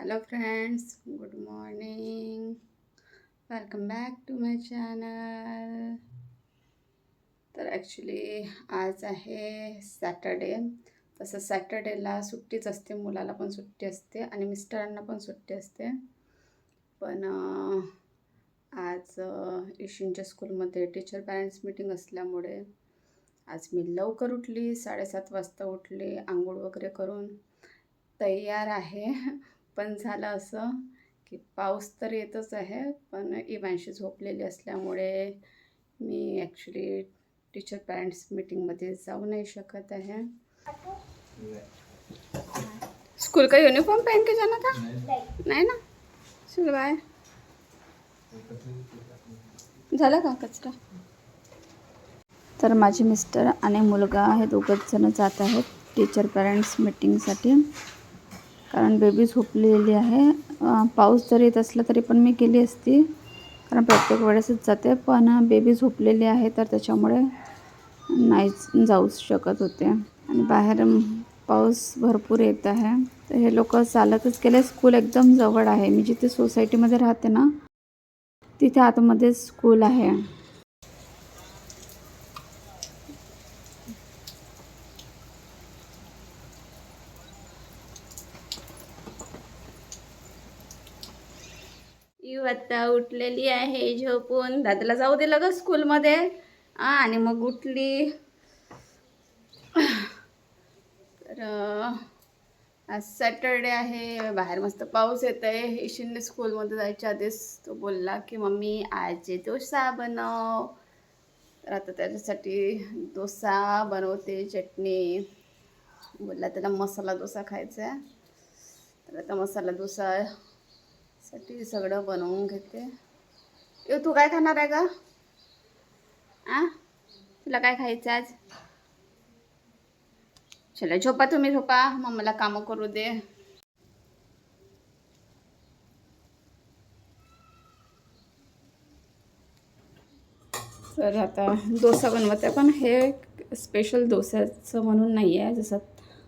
Hello friends good morning welcome back to my channel तर actually आज आहे Saturday तसं सॅटर्डेला सुट्टीच असते मुलाला पण सुट्टी असते आणि मिस्टरांना पण सुट्टी असते. पण आज इशिनच्या स्कूलमध्ये टीचर पॅरेंट्स मीटिंग असल्यामुळे आज मी लवकर उठली साडेसात वाजता उठली आंघोळ वगैरे करून तयार आहे. पण झालं असं की पाऊस तर येतच आहे पण इवांशी झोपलेली असल्यामुळे मी ॲक्च्युली टीचर पॅरेंट्स मीटिंगमध्ये जाऊ नाही शकत आहे. स्कूल का यूनिफॉर्म पहन के जाना था? नाही ना? चल बाय झाला का कचरा? तर माझे मिस्टर आणि मुलगा हे दोघंच जण जात आहेत टीचर पॅरेंट्स मीटिंगसाठी कारण बेबी झोपलेली आहे. पाऊस जरी येत असला तरी पण मी गेली असती. कारण प्रत्येक वेळेसच जाते. पण बेबी झोपलेली आहे तर त्याच्यामुळे नाही जाऊच शकत होते. आणि बाहेर पाऊस भरपूर येत आहे. तर हे लोक चालतच गेले. स्कूल एकदम जवळ आहे. मी जिथे सोसायटीमध्ये राहते ना तिथे आतमध्येच स्कूल आहे. आता उठलेली आहे झोपून. दादाला जाऊ दिलं ग स्कूलमध्ये. आणि मग उठली. तर आज सॅटरडे आहे. बाहेर मस्त पाऊस येत आहे ईशिनने स्कूलमध्ये जायच्या आधीच तो बोलला की मम्मी आज डोसा बनव. तर आता त्याच्यासाठी डोसा बनवते चटणी. बोलला त्याला मसाला डोसा खायचा आहे. तर आता मसाला डोसा साठी सगळं बनवून घेते. यो तू काय खाणार आहे का आ? तुला काय खायचं आज? चला झोपा तुम्ही झोपा. मग मला कामं करू दे. तर आता डोसा बनवत आहे पण हे स्पेशल डोस्याचं म्हणून नाही आहे जसं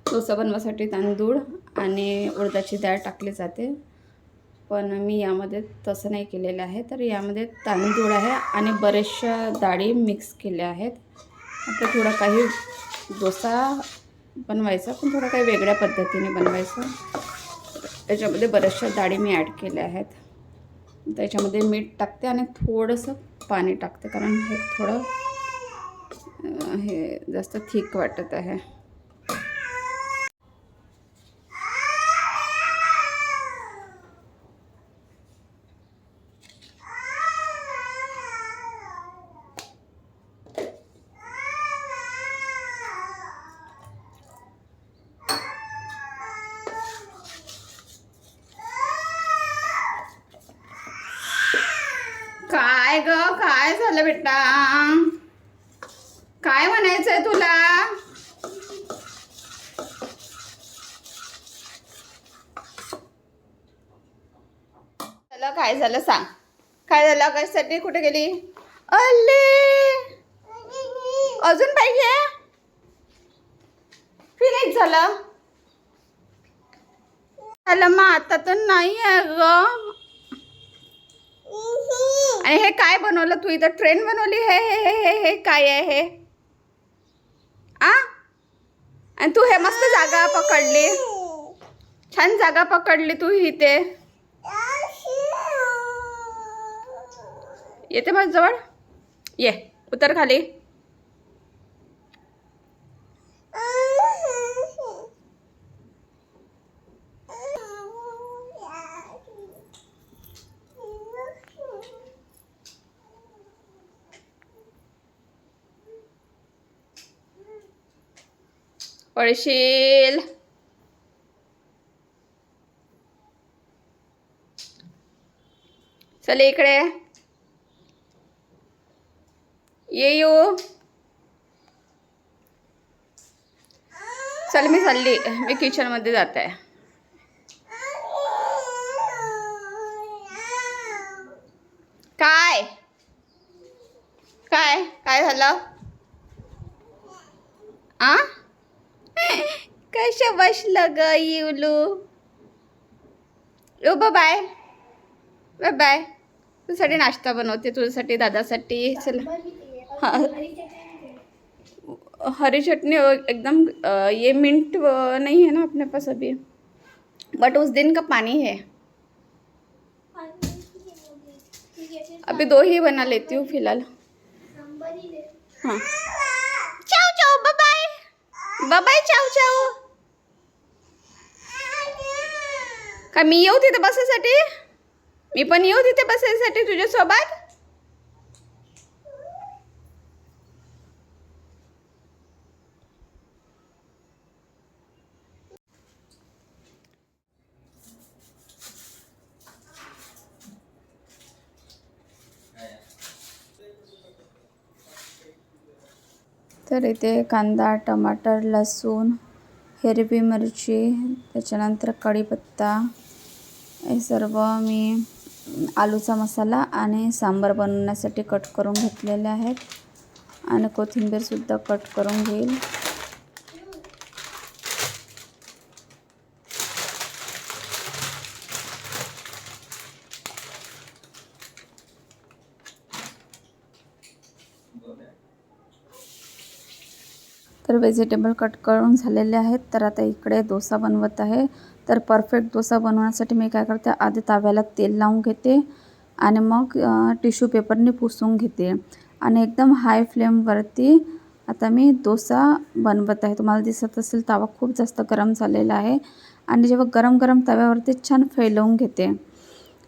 डोसा बनवासाठी तांदूळ आणि उडदाची डाळ टाकली जाते. पण मी यामध्ये तसं नाही केलेलं आहे. तर यामध्ये तांदूळ आहे आणि बऱ्याचशा डाळी मिक्स केल्या आहेत. आता थोडा काही डोसा बनवायचा पण थोडा काही वेगळ्या पद्धतीने बनवायचा. त्याच्यामध्ये बऱ्याचशा डाळी मी ॲड केल्या आहेत. त्याच्यामध्ये मीठ टाकते आणि थोडंसं पाणी टाकते कारण हे थोडं हे जास्त थिक वाटत आहे काय ग काय झालं बेटा? काय म्हणायचंय तुला? झालं काय झालं सांग. काय झालं? कशासाठी कुठे गेली? अल्ले! अजून पाहिजे? फिनिश झालं. झालं मग आता तर नाही आहे ग. आणि हे काय बनवलं? तू इथं ट्रेन बनवली? हे हे हे हे हे काय आहे हे? आ? आणि तू हे मस्त जागा पकडली. छान जागा पकडली तू इथे. येते माझ जवळ? ये उतर खाली. पडशील चले इकडे. ये येऊ चल मी चालली. मी किचनमध्ये जात. आहे बसलं ग इवलू ओ बाय बाय बाय तुझ्यासाठी नाश्ता बनवते तुझ्यासाठी दादासाठी. चल. हाँ। हरी चटनी एकदम ये मिंट नहीं है ना अपने पास अभी. बट उस दिन का पानी है. अभी दो ही बना लेती हूँ फिलहाल. हाँ. Ciao ciao bye bye bye ciao ciao का मी येऊ तिथे बसायसाठी? मी पण येऊ तिथे बसायसाठी तुझ्यासोबत? तर इथे कांदा टमाटर लसूण हिरवी मिरची त्याच्यानंतर कढीपत्ता. हे सर्व मी आलूचा मसाला आणि सांबार बनवण्यासाठी कट करून घेतलेले आहेत. आणि कोथिंबीरसुद्धा कट करून घेईल. तर व्हेजिटेबल कट करून झालेले आहेत. तर आता इकडे डोसा बनवत आहे. तर परफेक्ट डोसा बनवण्यासाठी मी काय करते आधी तव्याला तेल लावून घेते आणि मग टिश्यू पेपरने पुसून घेते. आणि एकदम हाय फ्लेमवरती आता मी डोसा बनवत आहे. तुम्हाला दिसत असेल तवा खूप जास्त गरम झालेला आहे. आणि जेव्हा गरम गरम तव्यावरती छान फैलवून घेते.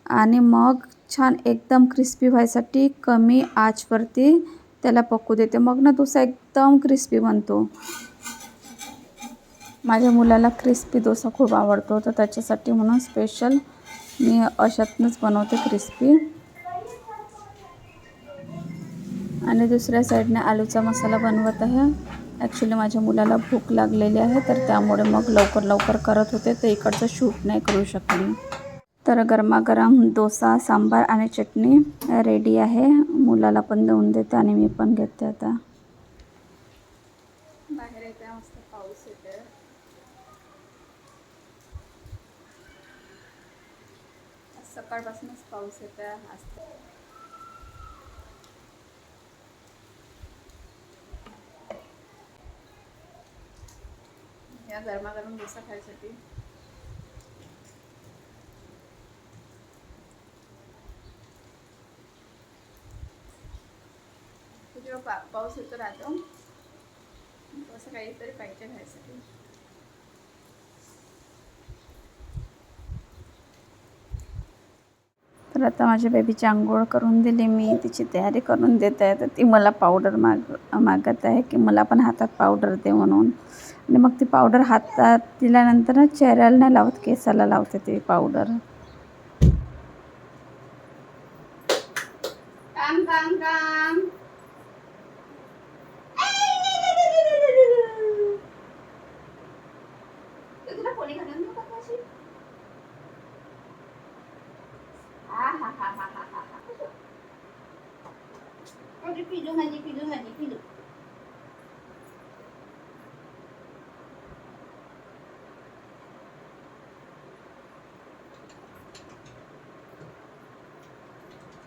आणि मग छान एकदम क्रिस्पी व्हायसाठी कमी आचवरती त्याला पकू देते. मग ना डोसा एकदम क्रिस्पी बनतो. माझ्या मुलाला क्रिस्पी डोसा खूप आवडतो तर त्याच्यासाठी म्हणून स्पेशल मी अशातनंच बनवते क्रिस्पी. आणि दुसऱ्या साईडने आलूचा मसाला बनवत आहे. ॲक्च्युली माझ्या मुलाला भूक लागलेली आहे तर त्यामुळे मग लवकर लवकर करत होते ते इकडचं शूट नाही करू शकले तर गरमागरम डोसा सांबार आणि चटणी रेडी आहे. मुलाला पण देऊन देते आणि मी पण घेते आता बाहेर येते मस्त पाऊस येते सकाळपासूनच पाऊस येते आज या गरमागरम डोसा खायसाठी. जेव्हा पा पाऊस येतो राहतो असं काहीतरी पाहिजे खायसाठी. तर आता माझ्या बेबीची आंघोळ करून दिली मी तिची तयारी करून देत आहे. तर ती मला पावडर माग मागत आहे की मला पण हातात पावडर दे म्हणून. आणि मग ती पावडर हातात दिल्यानंतर ना चेहऱ्याला नाही लावत केसाला लावते ती पावडर काम काम काम. तुला कोणी घालून देऊ का कशी? आ हा हा हा हा हा हा. अरे पिलू माझी पिलू माझी पिलू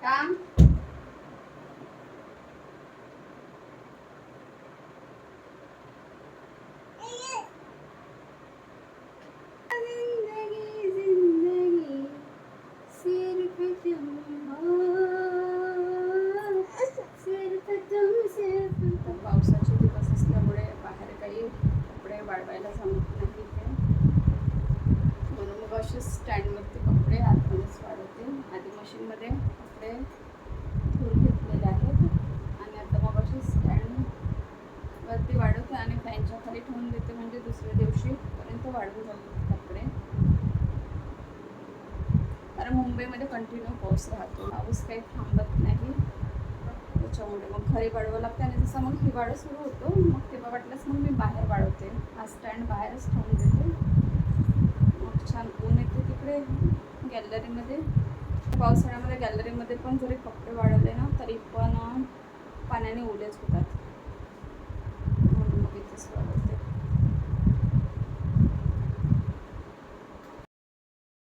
काम जिंदगी जिंदगी सिर्फ तुम हो सिर्फ तुम सिर्फ तुम पावसाचे दिवस असल्यामुळे बाहेर काही कपडे वाळवायला जमत नाही ते म्हणून मग असे स्टँडवरती कपडे आतमध्येच वाढवते आधी मशीनमध्ये कपडे धुवून घेतलेले आहेत आणि आता मग असे स्टँड वरती वाढवते आणि फॅनच्या खाली ठेवून देते म्हणजे दुसऱ्या दिवशीपर्यंत वाढवून जातात कपडे. कारण मुंबईमध्ये कंटिन्यू पाऊस राहतो. पाऊस काही थांबत नाही. त्याच्यामुळे मग घरी वाढवावं लागते आणि जसं मग हिवाळा सुरू होतो मग तेव्हा वाटल्यास मग मी बाहेर वाढवते. हा स्टँड बाहेरच ठेवून देते. मग छान ऊन येते तिकडे गॅलरीमध्ये पावसाळ्यामध्ये गॅलरीमध्ये पण जरी कपडे वाढवले ना तरी पण पाण्याने ओलेच होतात. म्हणून मग इथेच वाढवते